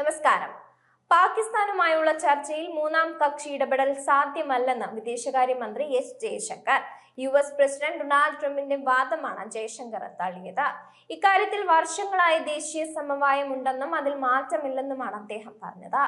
നമസ്കാരം. പാകിസ്ഥാനുമായുള്ള ചർച്ചയിൽ മൂന്നാം കക്ഷി ഇടപെടൽ സാധ്യമല്ലെന്ന് വിദേശകാര്യമന്ത്രി S Jaishankar U S president Donald ട്രംപിന്റെ വാദമാണ് ജയശങ്കർ തള്ളിയത്. ഇക്കാര്യത്തിൽ വർഷങ്ങളായി ദേശീയ സമവായം ഉണ്ടെന്നും അതിൽ മാറ്റമില്ലെന്നുമാണ് അദ്ദേഹം പറഞ്ഞത്.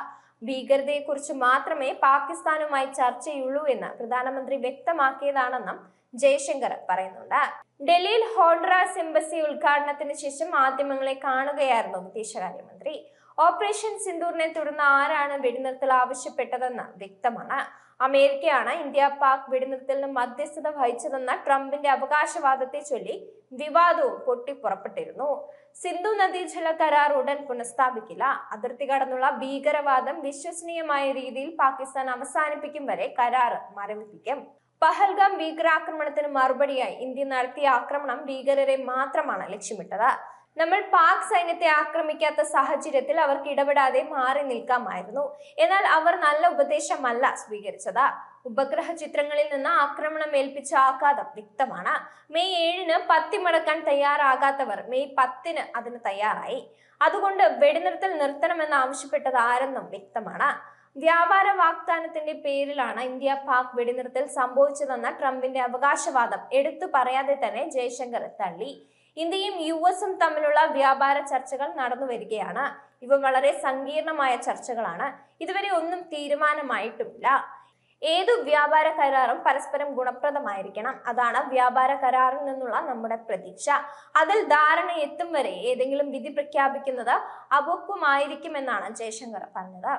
ഭീകരതയെക്കുറിച്ച് മാത്രമേ പാകിസ്ഥാനുമായി ചർച്ചയുള്ളൂ എന്ന് പ്രധാനമന്ത്രി വ്യക്തമാക്കിയതാണെന്നും ജയശങ്കർ പറയുന്നുണ്ട്. ഡൽഹിയിൽ ഹോൺഡ്രാസ് എംബസി ഉദ്ഘാടനത്തിന് ശേഷം മാധ്യമങ്ങളെ കാണുകയായിരുന്നു വിദേശകാര്യമന്ത്രി. ഓപ്പറേഷൻ സിന്ദൂറിനെ തുടർന്ന് ആരാണ് വെടിനിർത്തൽ ആവശ്യപ്പെട്ടതെന്ന് വ്യക്തമാണ്. അമേരിക്കയാണ് ഇന്ത്യ പാക് വെടിനിർത്തലിന് മധ്യസ്ഥത വഹിച്ചതെന്ന ട്രംപിന്റെ അവകാശവാദത്തെ ചൊല്ലി വിവാദവും പൊട്ടിപ്പുറപ്പെട്ടിരുന്നു. സിന്ധു നദീജല കരാർ ഉടൻ പുനഃസ്ഥാപിക്കില്ല. അതിർത്തി കടന്നുള്ള ഭീകരവാദം വിശ്വസനീയമായ രീതിയിൽ പാകിസ്ഥാൻ അവസാനിപ്പിക്കും വരെ കരാർ മരവിപ്പിക്കും. പഹൽഗാം ഭീകരാക്രമണത്തിന് മറുപടിയായി ഇന്ത്യ നടത്തിയ ആക്രമണം ഭീകരരെ മാത്രമാണ് ലക്ഷ്യമിട്ടത്. നമ്മൾ പാക് സൈന്യത്തെ ആക്രമിക്കാത്ത സാഹചര്യത്തിൽ അവർക്ക് ഇടപെടാതെ മാറി നിൽക്കാമായിരുന്നു. എന്നാൽ അവർ നല്ല ഉപദേശമല്ല സ്വീകരിച്ചത്. ഉപഗ്രഹ ചിത്രങ്ങളിൽ നിന്ന് ആക്രമണം ഏൽപ്പിച്ച ആഘാതം വ്യക്തമാണ്. മെയ് ഏഴിന് പത്തി മടക്കാൻ തയ്യാറാകാത്തവർ മെയ് പത്തിന് അതിന് തയ്യാറായി. അതുകൊണ്ട് വെടിനിർത്തൽ നിർത്തണമെന്ന് ആവശ്യപ്പെട്ടത് ആരെന്നും വ്യക്തമാണ്. വ്യാപാര വാഗ്ദാനത്തിന്റെ പേരിലാണ് ഇന്ത്യ പാക് വെടിനിർത്തൽ സംഭവിച്ചതെന്ന ട്രംപിന്റെ അവകാശവാദം എടുത്തു പറയാതെ തന്നെ ജയശങ്കർ തള്ളി. ഇന്ത്യയും യു എസും തമ്മിലുള്ള വ്യാപാര ചർച്ചകൾ നടന്നു വരികയാണ്. ഇവ വളരെ സങ്കീർണമായ ചർച്ചകളാണ്. ഇതുവരെ ഒന്നും തീരുമാനമായിട്ടുമില്ല ഏതു വ്യാപാര കരാറും പരസ്പരം ഗുണപ്രദമായിരിക്കണം. അതാണ് വ്യാപാര കരാറിൽ നിന്നുള്ള നമ്മുടെ പ്രതീക്ഷ. അതിൽ ധാരണ എത്തും വരെ ഏതെങ്കിലും വിധി പ്രഖ്യാപിക്കുന്നത് അപക്വമായിരിക്കുമെന്നാണ് ജയശങ്കർ പറഞ്ഞത്.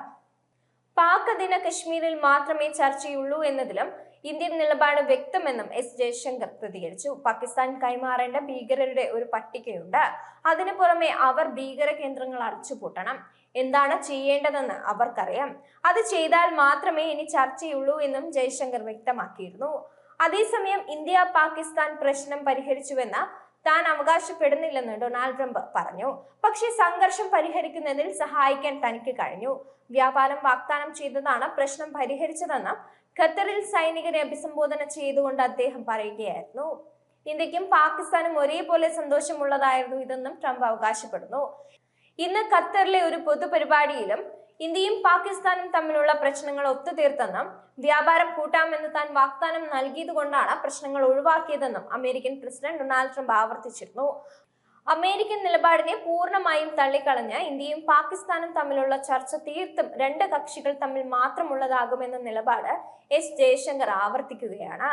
പാക് അധീന കശ്മീരിൽ മാത്രമേ ചർച്ചയുള്ളൂ എന്നതിലും ഇന്ത്യൻ നിലപാട് വ്യക്തമെന്നും എസ് ജയശങ്കർ പ്രതികരിച്ചു. പാകിസ്ഥാൻ കൈമാറേണ്ട ഭീകരരുടെ ഒരു പട്ടികയുണ്ട്. അതിനു പുറമെ അവർ ഭീകര കേന്ദ്രങ്ങൾ അടച്ചുപൂട്ടണം. എന്താണ് ചെയ്യേണ്ടതെന്ന് അവർക്കറിയാം. അത് ചെയ്താൽ മാത്രമേ ഇനി ചർച്ചയുള്ളൂ എന്നും ജയശങ്കർ വ്യക്തമാക്കിയിരുന്നു. അതേസമയം ഇന്ത്യ പാകിസ്ഥാൻ പ്രശ്നം പരിഹരിച്ചുവെന്ന് താൻ അവകാശപ്പെടുന്നില്ലെന്ന് ഡൊണാൾഡ് ട്രംപ് പറഞ്ഞു. പക്ഷേ സംഘർഷം പരിഹരിക്കുന്നതിൽ സഹായിക്കാൻ തനിക്ക് കഴിഞ്ഞു. വ്യാപാരം വാഗ്ദാനം ചെയ്തതാണ് പ്രശ്നം പരിഹരിച്ചതെന്ന് ഖത്തറിൽ സൈനികരെ അഭിസംബോധന ചെയ്തുകൊണ്ട് അദ്ദേഹം പറയുകയായിരുന്നു ഇന്ത്യക്കും പാകിസ്ഥാനും ഒരേപോലെ സന്തോഷമുള്ളതായിരുന്നു ഇതെന്നും ട്രംപ് അവകാശപ്പെടുന്നു. ഇന്ന് ഖത്തറിലെ ഒരു പൊതുപരിപാടിയിലും ഇന്ത്യയും പാകിസ്ഥാനും തമ്മിലുള്ള പ്രശ്നങ്ങൾ ഒത്തുതീർത്തെന്നും വ്യാപാരം കൂട്ടാമെന്ന് താൻ വാഗ്ദാനം നൽകിയതുകൊണ്ടാണ് പ്രശ്നങ്ങൾ ഒഴിവാക്കിയതെന്നും അമേരിക്കൻ പ്രസിഡന്റ് ഡൊണാൾഡ് ട്രംപ് ആവർത്തിച്ചിരുന്നു. അമേരിക്കൻ നിലപാടിനെ പൂർണമായും തള്ളിക്കളഞ്ഞ് ഇന്ത്യയും പാകിസ്ഥാനും തമ്മിലുള്ള ചർച്ച തീർത്തും രണ്ട് കക്ഷികൾ തമ്മിൽ മാത്രമുള്ളതാകുമെന്ന നിലപാട് എസ് ജയശങ്കർ ആവർത്തിക്കുകയാണ്.